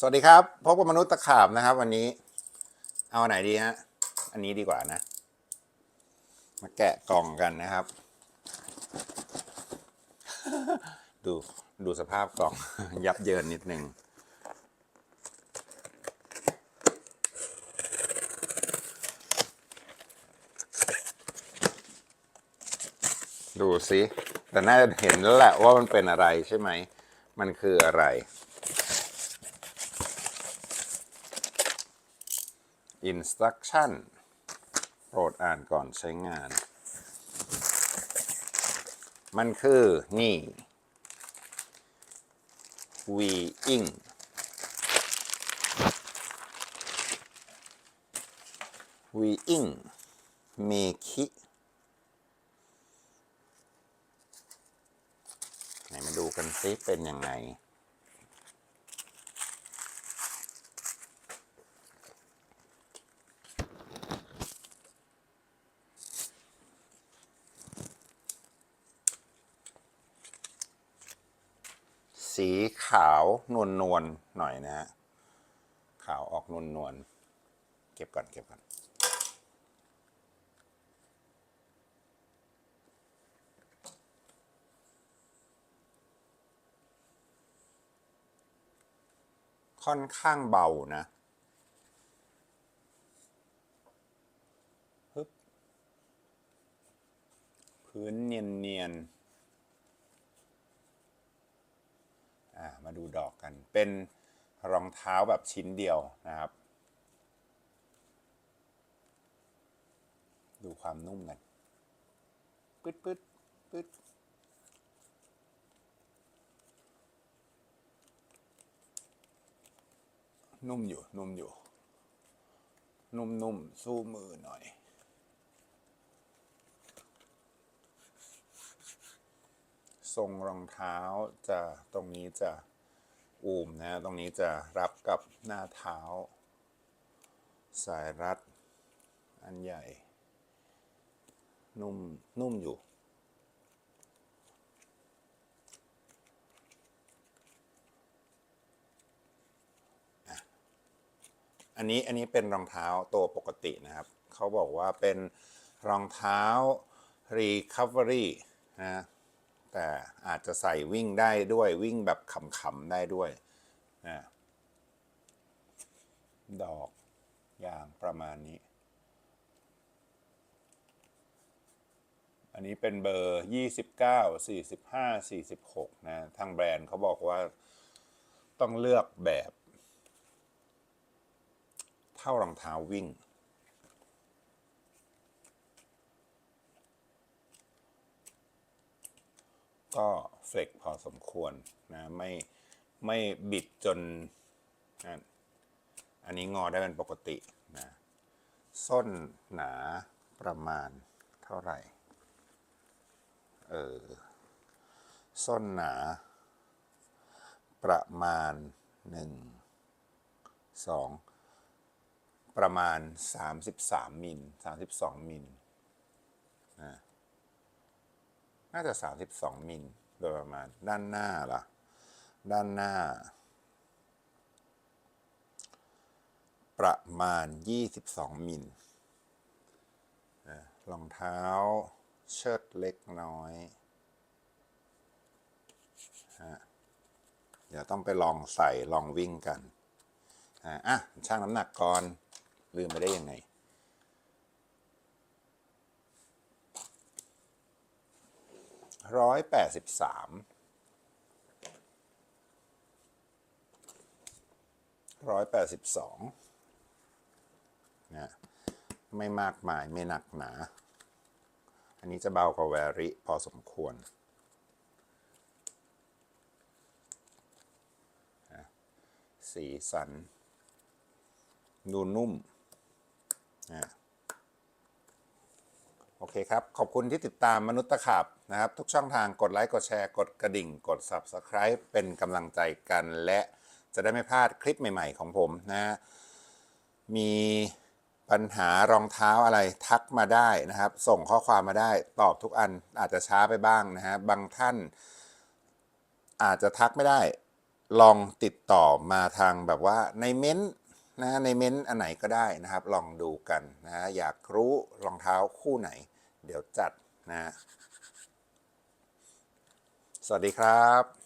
สวัสดีครับพบกับมนุษย์ตะขาบนะครับ วันนี้ เอาไหนดีฮะอันนี้ดีกว่านะ มาแกะกล่องกันนะครับ ดูดูสภาพกล่อง ยับเยินนิดนึงดูสิแต่น่าจะเห็นแล้วแหละว่ามันเป็นอะไรใช่ไหม มันคืออะไร Instruction โปรดอ่านก่อนใช้งาน มันคือนี่ We ing We ing เมคิไหนมาดูกันซิเป็นยังไง สีขาวนวลนวลหน่อยนะฮะ ขาวออกนวลนวลเก็บก่อนเก็บก่อน ค่อนข้างเบานะึบพื้นเนียนเนียนๆอ่า มาดูดอกกัน เป็นรองเท้าแบบชิ้นเดียวนะครับ ดูความนุ่มกันปึ๊ดปึ๊ดปึ๊ดนุ่มอยู่ นุ่มอยู่ นุ่มๆ สู้มือหน่อย ทรงรองเท้าจะตรงนี้จะ อูมนะตรงนี้จะรับกับหน้าเท้า สายรัด อันใหญ่ นุ่ม นุ่มอยู่อันนี้อันนี้เป็นรองเท้าตัวปกตินะครับ เขาบอกว่าเป็นรองเท้า recovery นะ แต่อาจจะใส่วิ่งได้ด้วยวิ่งแบบขำๆได้ด้วยนะดอกอย่างประมาณนี้ อันนี้เป็นเบอร์ 29 45 46 นะ ทางแบรนด์เขาบอกว่าต้องเลือกแบบ เท่ารองเท้าวิ่ง ก็เฟลกพอสมควรนะไม่ไม่บิดจนนะอันนี้งอได้เป็นปกตินะส้นหนาประมาณเท่าไหร่ เออ ส้นหนา ประมาณหนึ่งสองประมาณ 33มิล32มิลนะ น่าจะ 32 มิลโดยประมาณ ด้านหน้าล่ะ ด้านหน้า ประมาณ 22 มิลรองเท้าเชิดเล็กน้อยฮะเดี๋ยวต้องไปลองใส่ลองวิ่งกันอะอะช่างน้ำหนักก่อน ลืมไปได้ยังไง ร้อยแปดสิบสามร้อยแปดสิบสองนะไม่มากมายไม่หนักหนา อันนี้จะเบากว่าแวริพอสมควรสีสัน ดูนุ่มนะ โอเคครับ ขอบคุณที่ติดตามมนุษย์ตะขับนะครับ ทุกช่องทางกดไลค์ กดแชร์ กดกระดิ่ง กด Subscribe เป็นกำลังใจกัน และจะได้ไม่พลาดคลิปใหม่ ๆ ของผมนะ มีปัญหารองเท้าอะไรทักมาได้นะครับ ส่งข้อความมาได้ตอบทุกอันอาจจะช้าไปบ้างนะฮะบางท่าน อาจจะทักไม่ได้ ลองติดต่อมาทางแบบว่าในเม้นต์ นะในเม้นต์อันไหนก็ได้นะครับ ลองดูกันนะอยากรู้รองเท้าคู่ไหน เดี๋ยวจัดนะ สวัสดีครับ